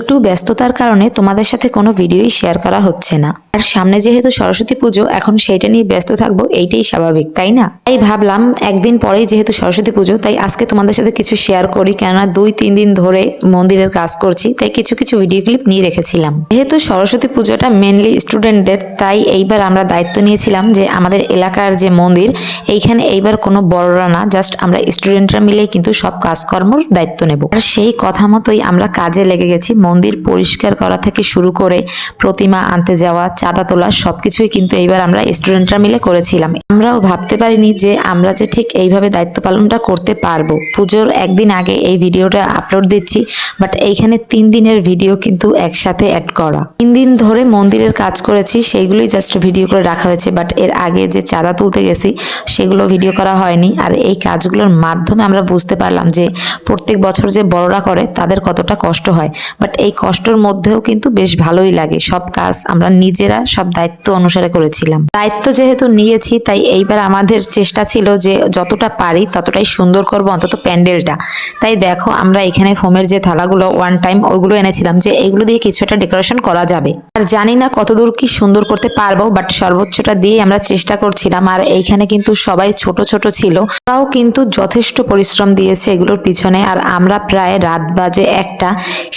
একটু ব্যস্ততার কারণে তোমাদের সাথে কোনো ভিডিওই শেয়ার করা হচ্ছে না। আর সামনে যেহেতু সরস্বতী পুজো, এখন সেইটা নিয়ে ব্যস্ত থাকব, এইটাই স্বাভাবিক, তাই না? তাই ভাবলাম, একদিন পরেই যেহেতু সরস্বতী পুজো, তাই আজকে তোমাদের সাথে কিছু শেয়ার করি, কেননা দুই, তিন দিন ধরে মন্দিরের কাজ করছি, তাই কিছু কিছু ভিডিও ক্লিপ নিয়ে রেখেছিলাম। যেহেতু সরস্বতী পুজোটা মেনলি স্টুডেন্টদের তাই এইবার আমরা দায়িত্ব নিয়েছিলাম যে আমাদের এলাকার যে মন্দির, এইখানে এইবার কোনো বড়রা না জাস্ট আমরা স্টুডেন্টরা মিলেই কিন্তু সব কাজকর্মর দায়িত্ব নেব। আর সেই কথা মতোই আমরা কাজে লেগে গেছি মন্দির পরিষ্কার করা থেকে শুরু করে প্রতিমা আনতে যাওয়া, চাঁদা তোলা সবকিছুই কিন্তু এইবার আমরা স্টুডেন্টরা মিলে করেছিলাম। আমরাও ভাবতে পারিনি যে আমরা যে ঠিক এইভাবে দায়িত্ব পালনটা করতে পারব। পুজোর একদিন আগে এই ভিডিওটা আপলোড দিচ্ছি বাট এইখানে তিন দিনের ভিডিও কিন্তু একসাথে অ্যাড করা। তিন দিন ধরে মন্দিরের কাজ করেছি, সেইগুলোই জাস্ট ভিডিও করে রাখা হয়েছে বাট এর আগে যে চাঁদা তুলতে গেছি, সেগুলো ভিডিও করা হয়নি। আর এই কাজগুলোর মাধ্যমে আমরা বুঝতে পারলাম যে প্রত্যেক বছর যে বড়রা করে, তাদের কতটা কষ্ট হয়। বাট এই কষ্টর মধ্যেও কিন্তু বেশ ভালোই লাগে। সব কাজ আমরা নিজেরা সব দায়িত্ব অনুসারে করেছিলাম। দায়িত্ব যেহেতু নিয়েছি, তাই এইবার আমাদের চেষ্টা ছিল যে যতটা পারি ততটাই সুন্দর করব অন্তত প্যান্ডেলটা। তাই দেখো, আমরা এখানে ফোমের যে থালাগুলো ওয়ান টাইম ওইগুলো এনেছিলাম যে এইগুলো দিয়ে কিছু একটা ডেকোরেশন করা যাবে। আর জানি না কতদূর কি সুন্দর করতে পারব বাট সর্বোচ্চটা দিয়ে আমরা চেষ্টা করছিলাম। আর এইখানে কিন্তু সবাই ছোট ছোট ছিল। তারাও কিন্তু যথেষ্ট পরিশ্রম দিয়েছে এগুলোর পিছনে। আর আমরা প্রায় রাত বাজে একটা,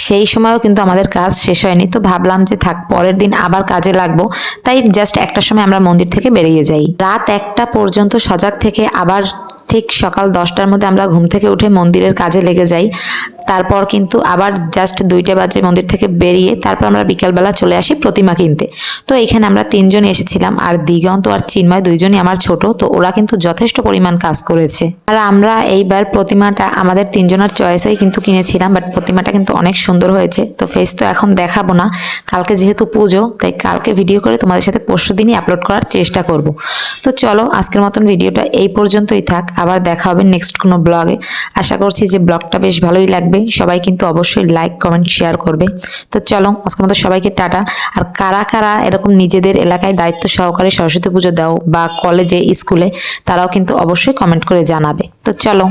সেই সময়ও কিন্তু আমাদের কাজ শেষ হয়নি। তো ভাবলাম যে থাক, পরের দিন আবার কাজে লাগবো। তাই জাস্ট একটার সময় আমরা মন্দির থেকে বেরিয়ে যাই। রাত একটা পর্যন্ত সজাগ থেকে আবার ঠিক সকাল দশটার মধ্যে আমরা ঘুম থেকে উঠে মন্দিরের কাজে লেগে যাই। তারপর কিন্তু আবার জাস্ট দুইটা বাজে মন্দির থেকে বেরিয়ে তারপর আমরা বিকালবেলা চলে আসি প্রতিমা কিনতে। তো এখানে আমরা তিনজনই এসেছিলাম, আর দিগন্ত আর চিন্ময় দুইজনই আমার ছোট, তো ওরা কিন্তু যথেষ্ট পরিমাণ কাজ করেছে। আর আমরা এইবার প্রতিমাটা আমাদের তিনজনের চয়েসেই কিন্তু কিনেছিলাম বাট প্রতিমাটা কিন্তু অনেক সুন্দর হয়েছে। তো ফেস তো এখন দেখাবো না, কালকে যেহেতু পুজো, তাই কালকে ভিডিও করে তোমাদের সাথে পরশু দিনই আপলোড করার চেষ্টা করব। তো চলো, আজকের মতন ভিডিওটা এই পর্যন্তই থাক, আবার দেখা হবে নেক্সট কোনো ব্লগে আশা করছি যে ব্লগটা বেশ ভালোই লাগবে। সবাই কিন্তু অবশ্যই লাইক কমেন্ট শেয়ার করবে। তো চলো, আজকের মতো সবাইকে টাটা। আর কারা কারা এরকম নিজেদের এলাকায় দায়িত্ব সহকারে সরস্বতী পুজো দাও বা কলেজে স্কুলে, তারাও কিন্তু অবশ্যই কমেন্ট করে জানাবে। তো চলো।